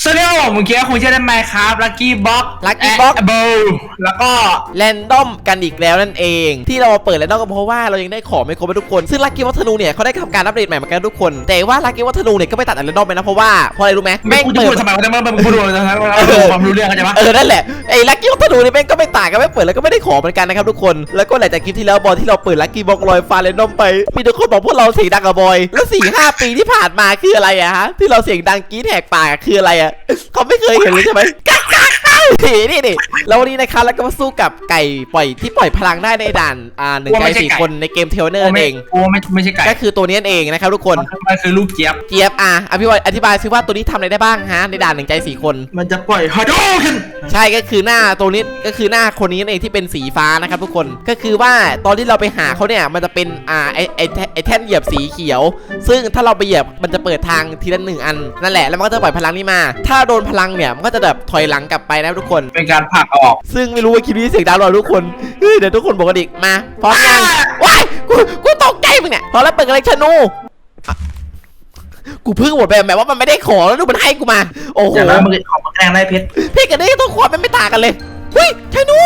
สวัสดีครับผมเมื่อกี้คุณจะได้ไหมครับลัคกี้บ็อก Lucky Box เบลแล้วก็แรนดอมกันอีกแล้วนั่นเอง ที่เรามาเปิดแรนดอมก็เพราะว่าเรายังได้ของไม่ครบไปทุกคน ซึ่งลักกี้วัฒนูเนี่ยเขาได้ทำการอัปเดตใหม่เหมือนกันทุกคน แต่ว่าลักกี้วัฒนูเนี่ยก็ไม่ตัดแรนดอมไปนะเพราะว่าเพราะอะไรรู้ไหมแม่แม่งงจะเปิพูดดทำไมวะแต่เมื่อมึงพูดดูนะความรู้เรื่องเข้าใจปะเออนั่นแหละไอ้ลักกี้วัฒนูเนี่ยแม่งก็ไม่ต่างกันไม่เปิดแล้วก็ไม่ได้ของเหมือนกันนะครับทุกคนแล้วก็หลังจากคลิปที่แล้วบอลที่เราเปิดลักกี้บ็อกลอยฟ้าแรนดอมไปมีทุกคนบอกพวกเราเสียงดังกับบอยแล้วสี่ห้าปีที่ผ่านมาคืออะไรอะฮะที่เราเสียงดังกรี๊ดแหกปากอะคืออะไรอะเขาไม่เคยเห็นเลยใช่ไหมกักกัก นี่นี่นี่แล้ววันนี้นะครับแล้วก็มาสู้กับไก่ปล่อยที่ปล่อยพลังได้ในด่านอ่าหนึ่งไก่สี่คนในเกมเทลเนอร์นั่นเองโอ้ไม่ไม่ใช่ไก่ก็คือตัวนี้นั่นเองนะครับทุกคนมันคือลูกเจี๊ยบเจี๊ยบอะอภิวัตอธิบายซิว่าตัวนี้ทำอะไรได้บ้างฮะในด่านหนึ่งใจสี่คน มันจะปล่อยฮาโดขึ้นใช่ก็คือหน้าตัวนี้ก็คือหน้าคนนี้นั่นเองที่เป็นสีฟ้านะครับทุกคนก็คือว่าตอนที่เราไปหาเขาเนี่ยมันจะเป็นอ่าไอไอแท่ไอแท่นเหยียบสีเขียว ซึ่งถ้าเราไปเหยียบมันจะเปิดทางทีละหนึ่งอันนั่นแหละแล้วมันก็จะปล่อยพลังนี้มา ถ้าโดนพลังเนี่ยมันก็จะแบบถอยหลังกลับไปนะทุกคน เป็นการผลักออก ซึ่งไม่รู้ว่าคลิปนี้เสียงดังหรอทุกคนเฮ้ยเดี๋ยวทุกคนบอกกันอีกมาพร้อมยังว้ายกูกูตกใจมึงเนี่ยพอแล้วเปิดกันเลยชนูอะกูเพิ่งหมดไปแบบว่ามันไม่ได้ของแล้วดูมันให้กูมา โอ้โหอย่างนั้นมึงของมาแกล้งได้เพชรพี่กับนี่ต้องขวดมันไม่ต่างกันเลยเฮ้ยชนู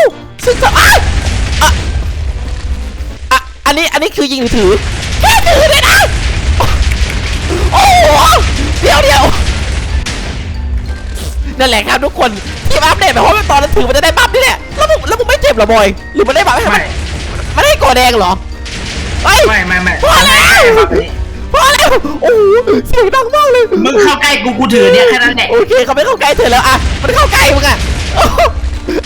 ซึ่งจะอ้ายอะอะอันนี้อันนี้คือยิงหรือถือแค่ถือเลยนะโอ้โหเดี๋ยวเดี๋ยว นั่นแหละครับทุกคนที่อัปเดตแบบว่าตอนนั้นถือมันจะได้บัฟนี่แหละแล้วมึงแล้วมึงไม่เจ็บเหรอบอย หรือมันได้บัฟให้มัไม่นมันได้ก่อแดงเหรอเฮ้ยไม่ไม่ไม่พอแล้วพอแล้วโอ้โหเสียงดังมากเลยมึงเข้าใกล้กูกูถือเนี่ยแค่นั้นแหละโอเคเขาไม่เข้าใกล้เธอแล้วอะมันเข้าใกล้มึงอะ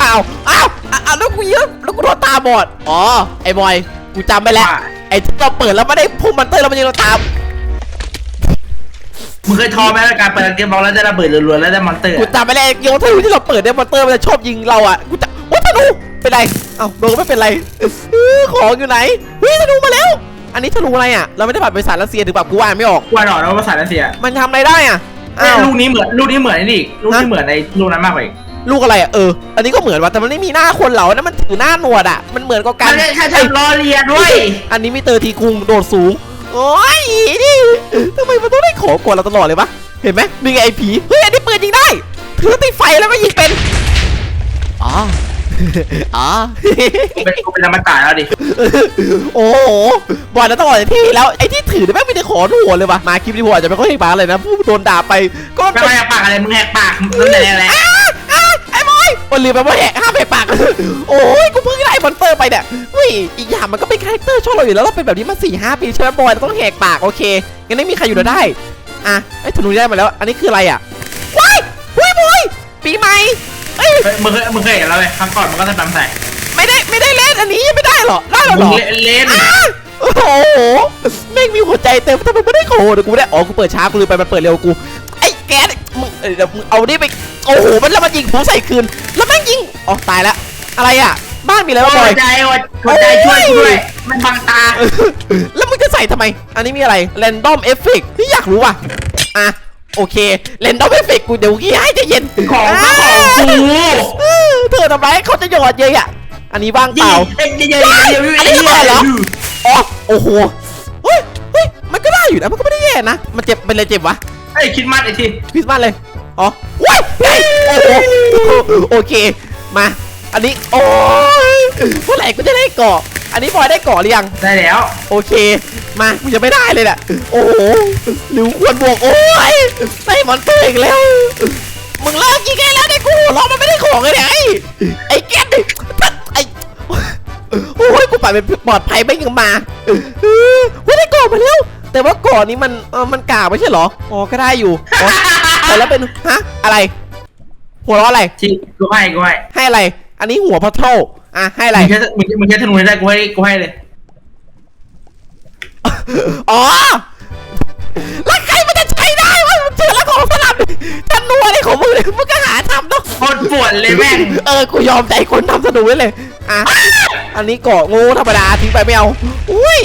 อ้าวอ้าวอ้าวอ้าวแล้วกูเยอะแล้วกูโดนตาบอดอ๋อไอ้บอยกูจำไปแล้วไอ้ที่เราเปิดแล้วไม่ได้พุ่งมันเตอร์แล้วมันยังเราตาม มึงเคยท้อไหมกับการเปิดเกมบอลแล้วได้ระเบิดรัวๆแล้วได้มอนเตอร์กูจำไปแล้วไอ้โยธนูที่เราเปิดเนี่ยมอนเตอร์มันจะชอบยิงเราอะกูจะโอ้ธนูเป็นไรเอ้าโดนไม่เป็นไรเออของอยู่ไหนเฮ้ยธนูมาแล้ว อันนี้ธนูอะไรอะเราไม่ได้บัตรบริษัทรัสเซียถึงแบบกูอ่านไม่ออกกูอ่านออกแล้วว่าภาษารัสเซียมันทำอะไรได้อะอ้าว ลูกนี้เหมือนลูกนี้เหมือนไอ้นี่ลูกนี้เหมือนในลูกนั้นมากกว่าอีก ลูกอะไรอะเออ อันนี้ก็เหมือนว่ะแต่มันไม่มีหน้าคนเหรอนั่นมันถือหน้าหนวดอะมันเหมือนกับกัมันนแค่ทำล้อเลียนด้วย อันนี้มีเตอร์ทีคุงโดดสูง โอ้ยนี่ทำไมมันต้องได้ของก่อนเราตลอดเลยวะเห็นไหมมีไงไอ้ผีเฮ้ยอันนี้ปืนยิงได้ถือติดไฟแล้วก็ยิงเป็นอ๋ออ๋อเป็นกูเป็นอมตะแล้วดิโอ้โหบอลนั้นต้องออกจากที่แล้วไอ้ที่ถือเนี่ยแม่งมีแต่ของหัวเลยวะมาคลิปนี้ผมอาจจะไม่ค่อยเห็นบาเลยนะผู้โดนด่าไปก็ไม่เป็นไม่แหกปากอะไรมึงแหกปากนั่นแหละ อ้บอยมันลืมไปว่าแหกห้ามไปปาก โอ้ยกูเพิ่งได้มอนเตอร์ไปเนี่ยเฮ้ยอีกอย่างมันก็เป็นคาแรคเตอร์ชอบเราอยู่แล้วเราเป็นแบบนี้มาสี่ห้าปีใช่ไหมบอยเราต้องแหกปากโอเคงั้นไม่มีใครอยู่เราได้อะไอ้ธนูได้มาแล้ว อันนี้คืออะไรอะว้ายหุ้ยบอยปีใหม่เอ้ยมึงเคยมึงเคยเห็นแล้วไหมครั้งก่อนมันก็จะตำใส่ไม่ได้ไม่ได้เล่นอันนี้ยังไม่ได้เหรอได้เหรอมึเหงรอเล่นอ้าโอ้โหแม่งมีหัวใจเต็มทำไมไม่ได้โคเดี๋ยวกูไม่ได้อ๋อกูเปิดช้ากูลืมไปมันเปิดเร็วกูไอ้แก๊สมึงเอ้ยเดี๋ยวมึงเอานี่ไปโอ้โหมันแล้วมันยิงผมใส่คืน แล้วแม่งยิงอ๋อตายแล้วอะไรอะ บ้านมีอะไรบ้างบหัอวย ใจหัวใจช่วยกูด้วย มันบังตา แล้วมึงจะใส่ทำไม อันนี้มีอะไร random effect ที่อยากรู้ว่ะ อะ โอเค random effect กูเดี๋ยวกี้ให้ใจะเย็นของก็ของกู เออเธอทำไรเขาจะหยอดเยอะอะ อันนี้ว่างเปยิล่า งเอ้ยเดี๋ยวเดี๋ยวเดี๋ยวอันนี้ระเบิดเหรออ๋อ โอ้โห เฮ้ยเฮ้ยมันก็ได้อยู่นะ มันก็ไม่ได้แย่นะ มันเจ็บเป็นอะไรเจ็บวะไอ้ยคิดมัดไอ้ทีคริสต์มาสเลย อ๋อ ว้ายเฮ้ยโอ้โหโอเค มา อันนี้ โอ้ยเมื่อไหร่กูจะได้เกาะ อันนี้บอยได้เกาะหรือยัง ได้แล้ว โอเค มากูยังไม่ได้เลยน่ะโอ้โหหรือควรบวก โอ้ยได้มอนเตอร์อีกแล้ว มึงเลิกยิงไงแล้วเนี่ยกูหัวเราะมันไม่ได้ของเลยเนี่ยไอ้ไอ้แก๊สดิไอ้โอ้ยกูไปเป็นปลอดภัยไม่ยังมาเออกูได้ก่อนมาแล้ว แต่ว่าก่อนนี้มันเออมันกากไม่ใช่เหรอ อ๋อ ก็ได้อยู่ อ๋อแต่แล้วเป็นฮะอะไร หัวเราะอะไรที่กูให้กูให้ให้อะไร อันนี้หัวพัทโทอะให้อะไรมึงแค่มึงมึงแค่ธนูได้กูให้กูให้เลยอ๋อแล้วใครมันจะใช้ได้วะมันเจอแล้วของสลับฉันนัวนี่ของมึงเลยมึงก็หาทำเนาะโคตรปวดเลยแม่งเออ กูยอมใจคนทำสนุกไว้เลย อะ อันนี้เกาะงูธรรมดาทิ้งไปไม่เอา อุ้ย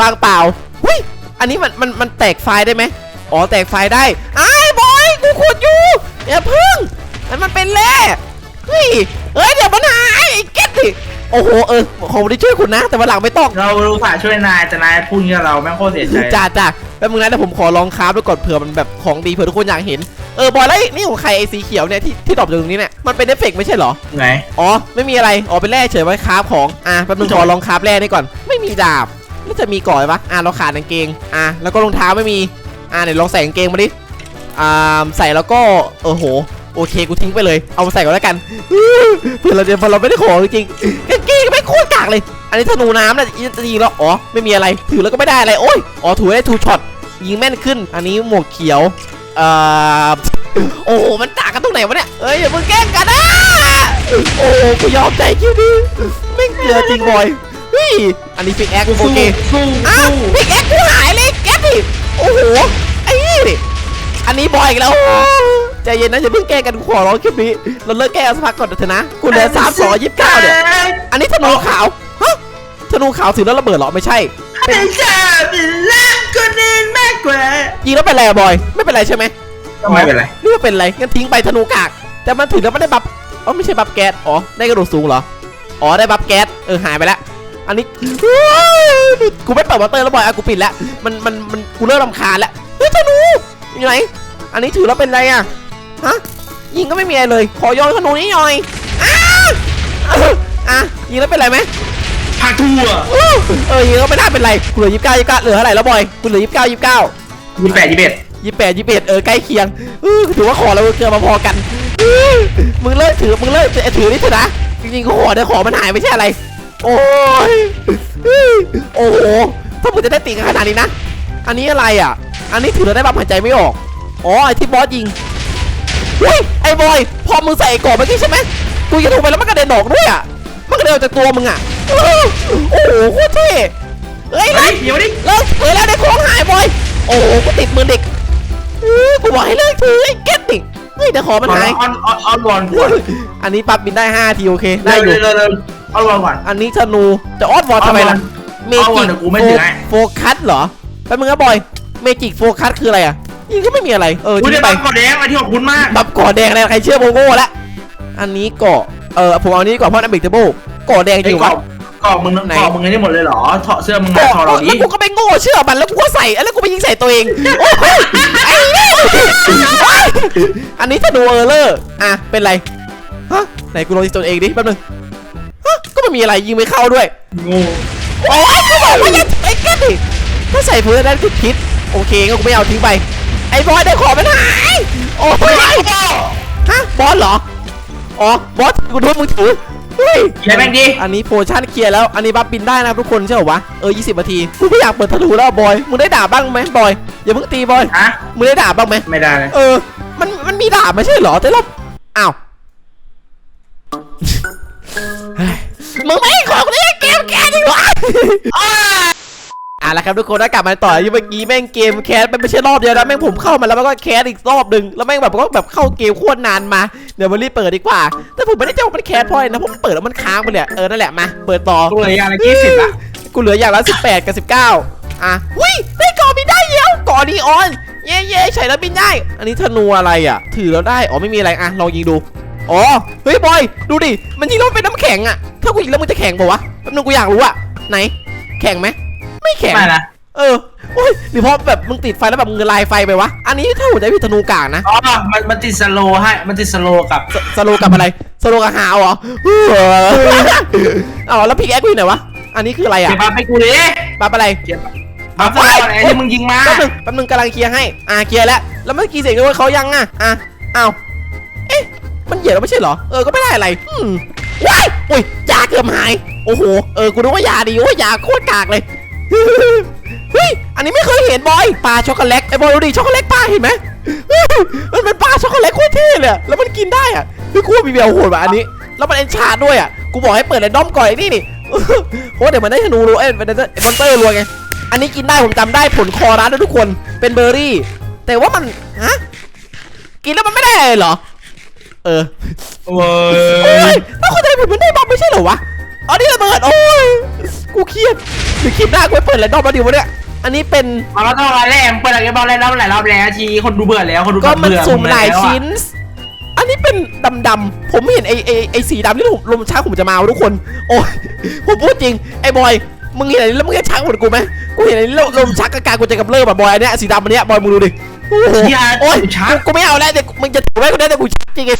วางเปล่า อุ้ย อันนี้มันมันมันแตกไฟล์ได้ไหม อ๋อ แตกไฟล์ได้ไอ้ายบอยกูขุด อยู่อย่าพึ่งมันมันเป็นแร่เฮ้ยเอ้ยเดี๋ยวมันหายไอ้เก็ตดิโอ้โหเออของได้ช่วยคุณนะ แต่วันหลังไม่ต้องเรารู้ฝ่าช่วยนายแต่นายพูดอย่างนี้กับเราแม่งโคตรเสียใจจ้าจ้าแป๊บนึงนะเดี๋ยวผมขอลองคราฟดูก่อนเผื่อมันแบบของดีเผื่อทุกคนอยากเห็นเออบอยแล้วไอ้นี่ของใครไอ้สีเขียวเนี่ยที่ที่ตอบจากตรงนี้เนี่ยมันเป็นเอฟเฟกต์ไม่ใช่เหรอไหนอ๋อไม่มีอะไรอ๋อเป็นแร่เฉยไว้คราฟของอะแป๊บนึงขอลองคราฟแร่นี่ก่อน ไม่มีดาบแล้วจะมีก่อนปะอะเราขาดกางเกงอะแล้วก็รองเท้าไม่มีอะเดี๋ยวลองใส่กางเกงมาดิ อ่าใส่แล้วก็เออโหโอเคกูทิ้งไปเลยเอามาใส่ก่อนแล้วกันอื้อเพื่อนเราเดี๋ยวเราไม่ได้ของจริงๆกางเกงไม่โคตรกากเลย อันนี้ธนูน้ำนะจะดีแล้วอ๋อไม่มีอะไรถือแล้วก็ไม่ได้อะไรโอ้ยอ๋อถือได้ทูช็อตยิงแม่นขึ้น อันนี้หมวกเขียวเอ่อโอ้โหมันต่างกันตรงไหนวะเนี่ยเอ้ยอย่าเพิ่งแกล้งกันนะโอ้โหกูยอมใจคิวดิไม่งเกลือจริงบอยเฮ้ยอันนี้ฟิกแอคโอเคสู้อะสู้ฟิกแอคกูหายเลยแกดิโอ้โหไอ้นี่ดิ อันนี้บอยอีกแล้วโอ้ใจเย็นนะอย่าเพิ่งแกล้งกันกูขอร้องคลิปนี้เราเลิกแกล้งสักพักก่อนเถอะนะกูเหลือสามสองยี่สิบเก้าเนี่ยอันนี้ธนูขาวฮะธนูขาวถือแล้วระเบิดเหรอไม่ใช่ เป็นชาเป็นล่างคนอื่นมากกว่ายิงแล้วเป็นไรอะบอย ไม่เป็นไรใช่ไหมไม่เป็นไรนี่ว่าเป็นไรงั้นทิ้งไปธนูกาก แต่มันถือแล้วไม่ได้บัฟอ๋อไม่ใช่บัฟแก๊สอ๋อได้กระโดดสูงเหรออ๋อได้บัฟแก๊สเออหายไปแล้วอันนี้กูไม่เปิดมอเตอร์แล้วบอยอะกูปิดแล้วมันมันมันกูเริ่มรำคาญแล้วเฮ้ยธนูอยู่ไหน อันนี้ถือแล้วเป็นไรอะฮะยิงก็ไม่มีอะไรเลย ขอโยนธนูนี้หน่อยอ้าวอะยิงแล้วเป็นไรไหมผักทั่วเออยิงก็ไม่น่าเป็นไรกูเหลือยี่สิบเก้ายี่สิบเก้าเหลือเท่าไหร่แล้วบอยกูเหลือยี่สิบเก้ายี่สิบเก้ายี่แปดยี่เอ็ดยี่สิบแปดยี่สิบเอ็ดเออใกล้เคียงเออถือว่าขอเราเกือบมาพอกันเออมึงเลิกถือมึงเลิกถือนี่เถอะนะจริงๆก็ขอแต่ขอมันหายไม่ใช่อะไร โอ้ยเฮ้ยโอ้โหถ้ามึงจะได้ตีกันขนาดนี้นะ อันนี้อะไรอะ อันนี้ถือแล้วได้บัฟหายใจไม่ออก อ๋อไอที่บอสยิงเฮ้ยไอ้บอยพอมึงใส่ไอ้กรอบเมื่อกี้ใช่ไหมกูยิงลงไปแล้วมันกระเด็นออกด้วยอะมันกระเด็นออกจากตัวมึงอะเออโอ้โหโคตรเท่เฮ้ยมาเลิดิกเดี๋ยวมาดิเลิกถือแล้วได้ของหายบอยโอ้โหกูติดมือเด็กเออกูบอกให้เลิกถือไอ้เก็ตดิเฮ้ยแต่ของมันหายออนออนออนบอลก่อนอันนี้ปรับบินได้5ทีโอเคได้ได้ออยู่ยู่เลยออนบอลก่อนอันนี้ธนูจะออดวอลทำไมล่ะเมเอาจิวะกเดี๋ยวกูไม่ถือให้โฟกัสเหรอแป๊บมึงนะบอยเมจิกโฟกัสคืออะไรอะ ยิงก็ไม่มีอะไร เออกูทิ้ได้งไปบัฟก่อนแดงมาที่ขอบคุณมาก บับก่อแดงอะไรใครเชื่อโมโง่ละอันนี้เกาะเออผมเอาอันนี้ดีกว่าเพราะนันเบรกเทเบิลก่อแดงจไอ้ริงกรวะ อบกรอบมึงไหน กรอบมึงไอ้นี่หมดเลยเหรอถอดเสื้อมึงก็มาถอดเราดิแล้วกูก็ไปโง่เชื่อมันแล้วกูก็ใส่แล้วกูไปยิงใส่ตัวเองโอ้ยไอ้เนี่ยอันนี้ธนูเออร์เลอร์อะเป็นไรฮะไหนกูลองยิงตัวเองดิแป๊บนึงฮะก็ไม่มีอะไรยิงไม่เข้าด้วย งู โอ้ยกูบอกว่าอย่าไอ้แกดิถ้าใส่พื้นนั้นกูคิดโอเคงั้นกูไม่เอาทิ้งไป ไอ้บอยได้ของมันหายโอ้ยฮะบอสเหรออ๋อบอสกูรู้มึงถือเฮ้ยใช้แม่งดิอันนี้โพชั่นเคลียร์แล้วอันนี้บัฟบินได้นะทุกคนใช่เหรอวะเออ20นาทีกูไม่อยากเปิดธนูแล้วบอยมึงได้ดาบบ้างไหมบอยอย่าเพิ่งตีบอยฮะมึงได้ดาบบ้างไหมไม่ได้เลยเออ มันมันมีดาบไม่ใช่เหรอแต่เราอ้าวเฮ้ยมึงไม่ให้ของเลยเกมแคสดิวะอะแล้วครับทุกคนได้กลับมาต่อที่เมื่อกี้แม่งเกมแคสมันไม่ใช่รอบเดียวนะแม่งผมเข้ามาแล้วมันก็แคสอีกรอบหนึ่งแล้วแม่งแบบก็แบบเข้าเกมโคตรนานมาเดี๋ยวมารีบเปิดดีกว่า แต่ผมไม่ได้จะว่ามันแคสเพราะอะไรนะผมเปิดแล้วมันค้างไปเลยเออนั่นแหละมาเปิดต่อกูเลยอย่างละยี่สิบละกูเหลืออย่างละ18กับ19อะวิได้เกาะบินได้เดียวเกาะนีออนเย่เย่ใช้แล้วบินได้ อันนี้ธนูอะไรอะ ถือแล้วได้อ๋อไม่มีอะไรอะลองยิงดูอ๋อเฮ้ยบอยดูดิมันยิงแล้วมันเป็นน้ำแข็งอะถ้ากูยิงแล้วมันจะแข็งป่าวะแป๊บนึงกูอยากรู้อะไหน แข็งไหมไม่ แข็ง ไม่นะ เออโอ้ยหรือเพราะแบบมึงติดไฟแล้วแบบมึงละลายไฟไปวะ อันนี้ถ้าหัวใจผิดธนูกลางนะ อ๋อ มันมันติดสโลว์ให้ มันติดสโลว์กับ สสโลกับอะไร สโลกับหาวเหรอเอออ๋อแล้วพิกแอคกูอยู่ไหนวะ อันนี้คืออะไรอะเก็บบัฟให้กูดิบัฟอะไร เก็บบัฟสโลว์ไอ้ที่มึงยิงมา แป๊บนึงแป๊บนึงกำลังเคลียร์ให้ อ่าเคลียร์แล้ว แล้วเมื่อกี้เสียงด้วยเขายังอะ อะอ้าวเอ๊ะ มันเหยียดแล้วไม่ใช่เหรอ เออ ก็ไม่ได้อะไรอืมว้ายอุ้ยยาเกือบหาย โอ้โห เออ กูนึกว่ายาดีโอ้ยยาโคตรกากเลย เฮ้ย อันนี้ไม่เคยเห็นบอยปลาช็อกโกแลตไอ้บอยดูดิช็อกโกแลตปลาเห็นไหมเฮ้ยมันเป็นปลาช็อกโกแลตโคตรเท่เลยอะแล้วมันกินได้อะเฮ้ยกูว่ามีแววโหดว่ะอันนี้ แล้วมันเอนชาร์ดด้วยอะกูบอกให้เปิดแรนดอมก่อนไอ้นี่นี่โอ้เดี๋ยวมันได้ธนูรัวเอ้ยมันได้มอนเตอร์รัวไงอันนี้กินได้ผมจำได้ผลคอร้านด้วยทุกคนเป็นเบอร์รี่ แต่ว่ามันฮะกินแล้วมันไม่ได้อะไรเหรอ เออโอ้โอ้ยยถ้าคนใจผิดมันได้บัฟไม่ใช่เหรอวะอ๋อนี่ระเบิดโอ้ย กูเครียดหรือคลิปหน้ากูไปเปิดแรนดอมมาดิวะเนี่ย อันนี้เป็นมาแล้วต้องอะไรแรกเปิดอะไรกันบ้างแล้วหลายรอบแล้วทีคนดูเบื่อแล้วคนดูก็มันเบื่อสุ่มหลายแล้วอะชิ้น อันนี้เป็นดำๆผมเห็นไอ้ไอ้ไอ้สีดำที่ผมลมชักผมจะมาว่ะทุกคน โอ้ยผมพูดจริงไอ้บอยมึงเห็นอะไรแล้วมึงจะชักเหมือนกูไหมกูเห็นอะไรแล้วลมชักอาการกูจะกำเริบแบบบอยอันเนี้ยสีดำอันเนี้ยบอยมึงดูดิโอ้โหเชี่ยโอ้ยชัดกูไม่เอาแล้วเดี๋ยวมึงจะถือไว้กูได้แต่กูชัดจริงไง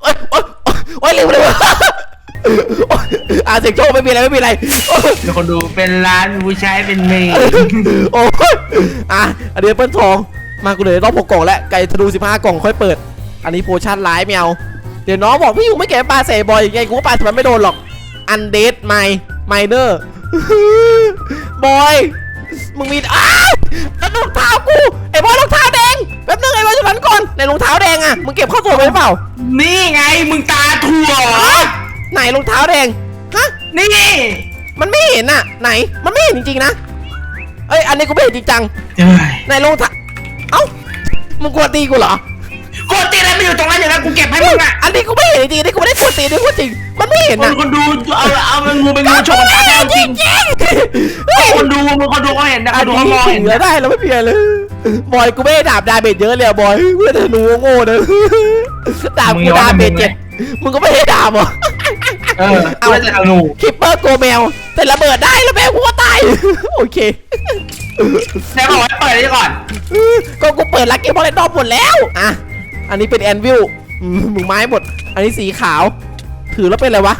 โอ้ยโอ้ยโอ้ยโอ้ยเร็วเร็วโอ๊ยอ่าเสียงโชคไม่มีอะไรไม่มีอะไรโอ้ยมีคนดูเป็นล้านผู้ชายเป็นเมย์โอ้ยอะ อันนี้เปิ้ลทอง มากูเลยต้องหกกล่องแล้วไก่ธนูสิบห้ากล่องค่อยเปิด อันนี้โพชั่นร้ายไม่เอา เดี๋ยวน้องบอกพี่ยูไม่เก็บปลาเสบอยยังไงกูก็ปลาแต่มันไม่โดนหรอก อันเดดไมไมเนอร์บอย มึงมีอ้าวแล้วรองเท้ากู ไอ้บอยรองเท้าแดง แป๊บนึงไอ้บอยจะนั้นก่อนในรองเท้าแดงอะ มึงเก็บเข้าตัวไปหรือเปล่า นี่ไงมึงตาถั่วเหรอ ไหนรองเท้าแดงฮะนี่มันไม่เห็นอะ ไหนมันไม่เห็นจริงๆนะเอ้ยอันนี้กูไม่เห็นจริงจังเอ้ยในรองเท้าเอ้ามึงกลัวตีกูเหรอ กดตีอะไรไม่อยู่ตรงนั้นอยู่แล้วกูเก็บให้มึงอะอันนี้กูไม่เห็นจริงๆอันนี้กูไม่ได้กลัวตีนี่พูดจริง มันไม่เห็นคนนะคนดูเอาเอาเป็นงูเป็นงูชกกันตาแท้จริงจริงเฮ้ย คนดูมึงคนดูเขาเห็นนะอัคนนดูนี้เขามองถึเห็นงแล้วได้แล้วไม่เพียนเลย บอยกูไม่ได้ดาบดาเมจเยอะเลยอะบอยเพื่อนธนูโง่ๆนะดาบกูดาเมจเจ็ดมึงก็ไม่ได้ดาบเหรอ เออเอาแต่ธนูคิปเปอร์โกเมลแต่ระเบิดได้แล้วแม่งกูก็ตาย โอเคแต่บอกว่าเปิดได้ก่อนก็กูเปิดลักเกมบอลเลนดอมหมดแล้ว อะ อันนี้เป็นแอนวิลอืมมึงไม้หมด อันนี้สีขาว ถือแล้วเป็นอะไรวะ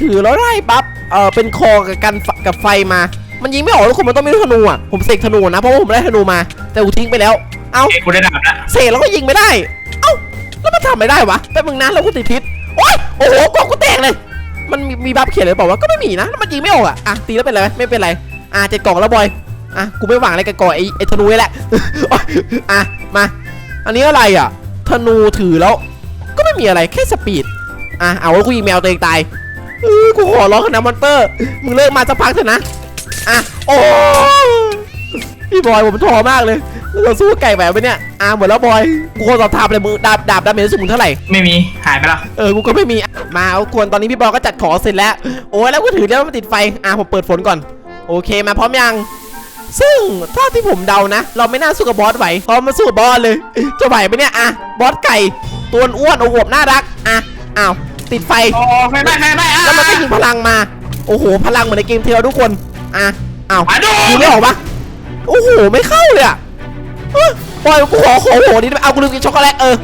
ถือแล้วได้ปั๊บ เออเป็นคอกับกันไฟกับไฟมา มันยิงไม่ออกทุกคนมันต้องมีลูกธนูอะ ผมเสกธนูนะ เพราะว่าผมได้ธนูมา แต่กูทิ้งไปแล้ว เอ้าเอ้ยกูได้ดาบละเสกแล้วก็ยิงไม่ได้ เอ้า แล้วมันทำไม่ได้วะแป๊บมึงนะแล้วกูติดทิศโอ๊ยโอ้โหกองกูแตกเลย มันมีมีบัฟเขียนเลยบอกว่าก็ไม่มีนะมันยิงไม่ออกอะอะตีแล้วเป็นไรไม่เป็นไรอะเจ็ดกล่องแล้วบอยอะกูไม่หวังอะไรกับก่อนไอ้ไอ้ธนูนี่แหละอะมา อันนี้อะไรอะธนูถือแล้ว ก็ไม่มีอะไรแค่สปีดอะเอาแล้วกูยิงแมวตัวเองตายเออกูขอร้องนะมอนเตอร์มึงเลิกมาสักพักเถอะนะอะโอ้พี่บอยผมท้อมากเลย เราสู้ไก่แบบไปเนี่ยอะหมดแล้วบอย กูขอสอบถามเลยมึงดาบดาบดาเมจรู้สึกมึงเท่าไหร่ ไม่มีหายไปแล้วเออ กูก็ไม่มี มาเอาควรตอนนี้พี่บอลก็จัดของเสร็จแล้ว โอ้ยแล้วกูถือแล้วมันติดไฟ อะผมเปิดฝนก่อน โอเคมาพร้อมยัง ซึ่งถ้าที่ผมเดานะ เราไม่น่าสู้กับบอสไหวเพราะมาสู้กับบอสเลยจะไหวไหมเนี่ยอะบอสไก่ตัวอ้วนอวบน่ารักอะอ้าวติดไฟโอ้ไม่ไม่ไม่ไม่อะแล้วมันก็ยิงพลังมา โอ้โห พลังเหมือนในเกมเทลทุกคน อะอ้าวมาดูยิงไม่ออกปะโอ้โห ไม่เข้าเลยอะ เอ้ยบอยกูขอขอโหดิเอากูลืมกินช็อกโกแลตเออ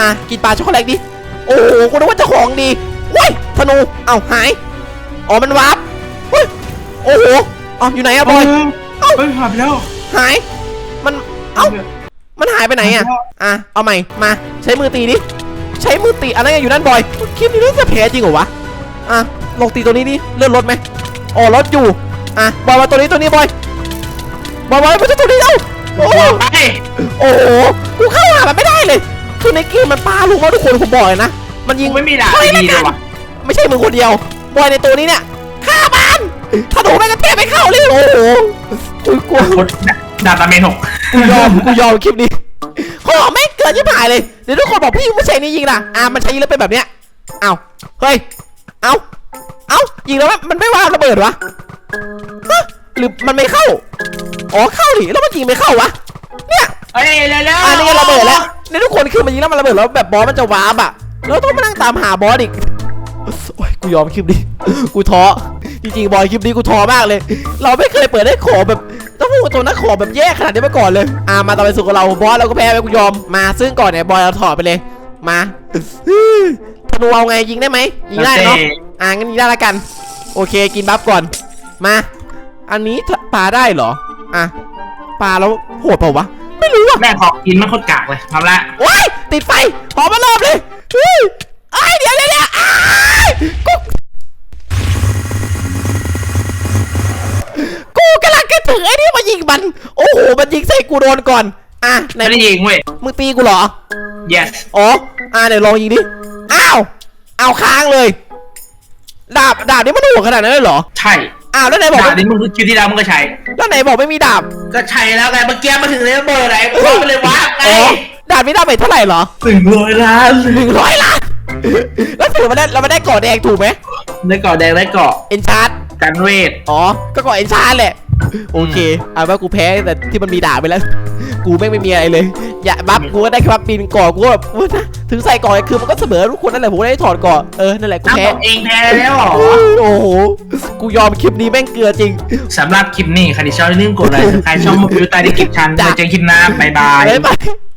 อะกินปลาช็อกโกแลตดิโอ้โหกูนึกว่าจะของดีเว้ยธนูเอ้าหายอ๋อมันวาร์ปเฮ้ยโอ้โหอ๋ออยู่ไหนอะบอยเอ้าเฮ้ยหายไปแล้วหาย มันเอ้ามันหายไปไหนอะอะเอาใหม่มาใช้มือตีดิใช้มือตีอะไรอยู่นั่นบอยคลิปนี้รู้สึกแพ้จริงเหรอวะอะลองตีตัวนี้ดิเลื่อนรถไหมอ๋อรถอยู่อะบอยมาตัวนี้ตัวนี้บอยบอยบอยมาตัวนี้เอ้า โอ้โหไปโอ้โหกูเข้าหามันไม่ได้เลย คือในเกมมันปาลูกเขาทุกคนผมบอกเลยนะ มันยิยิงงไม่มีดาบเฮ้ยดีไม่เลกัยนว่ะไม่ใช่มึงคนเดียว บอยในตัวนี้เนี่ยฆ่ามันถ้าหนูไม่กระเทยไม่เข้าเลยโอ้โหกูกลัวกดดาบตาเมนหกกูยอมกูยอมคลิปนี้ขอไม่งเกินยี่หายเลยเดี๋ยวทุกคนบอกพี่ไม่ใช่นี่ยิงนะอ่ามันใช้ยิงแล้วเป็นแบบเนี้ยเอ้าเฮ้ยเอ้าเอ้ายิงแล้วมันมันไม่วางระเบิดวะฮะ หรือมันไม่เข้า อ๋อเข้าดิแล้วมันยิงไม่เข้าวะ เนี่ยเฮ้ยเร็วเร็วอันนี้ระเบิดแล้วนี่ทุกคนคือมันยิงแล้วมันระเบิดแล้วแบบบอสมันจะวาร์ปอะแล้วต้องมานั่งตามหาบอสอีกโอ้ยกูยอมคลิปนี้กูท้อจริงๆบอยคลิปนี้กูท้อมากเลย เราไม่เคยเปิดได้ของแบบต้องพูดตัวนักของแบบแย่ขนาดนี้มาก่อนเลย อ่ามาต่อไปสู่กับเราบอสเราก็แพ้ไปกูยอมมาซึ่งก่อนเนี่ยบอยเราถอดไปเลย มาธนูเอาไงยิงได้ไหมยิงได้เนาะอ่างั้นยิงได้ละกัน โอเคกินบัฟก่อนมา อันนี้ปลาได้เหรอ อะปลาแล้วโหดเปล่าวะ ไม่รู้อะแม่ขอกินมันโคตรกากเลยทำละว้ายติดไฟพอมาเริ่มเลยเฮ้ยไอ้ายเดี๋ยวเดี๋ยวเดี๋ยวอ้ายกูกูกำลังจะถึงไอ้นี่มายิงมัน โอ้โห มันยิงใส่กูโดนก่อน อะไหนไม่ได้ยิงเว้ย มึงตีกูเหรอ yes อ๋อ อะเดี๋ยวลองยิงดิ อ้าว เอาค้างเลย ดาบ ดาบนี่มันโหัวขนาดนั้นเลยเหรอ ใช่ อ้าวแล้วไหนบอกดาบไม่นี้มึงคิวที่แล้วมึงก็ใช้ แล้วไหนบอกไม่มีดาบก็ใช้แล้วไงเมื่อกี้มาถึงเลเบอร์ไหนกูไปเลยว่าไงอ๋อดาบมีดาเมจเท่าไหร่เหรอถึงร้อยล้านหนึ่งร้อยล้านแล้วถือมาได้เราไม่ได้ก่อแดงถูกไหมได้เกาะแดงได้เกาะเอ็นชาร์ดกันเวทอ๋อก็ก่อเอ็นชาร์ดแหละ โอเค เอาว่ากูแพ้แต่ที่มันมีดาบไปแล้ว กูแม่งไม่มีอะไรเลย อย่าบัฟกูก็ได้แค่บัฟปีนก่อกูก็แบบว่านะถึงใส่ก่อคือมันก็เสมอทุกคนนั่นแหละผมก็ได้ถอดก่อเออนั่นแหละกูอ้าวแพ้ตัวเองแพ้แล้วเหรอโอ้โหกูยอมคลิปนี้แม่งเกลือจริงสำหรับคลิปนี้ใครที่ชอบอย่าลืมกดไลค์ใครชอบมาพิวใต้ที่คลิปชันเจอกันคลิปหน้าบ๊ายบายบ๊ายบาย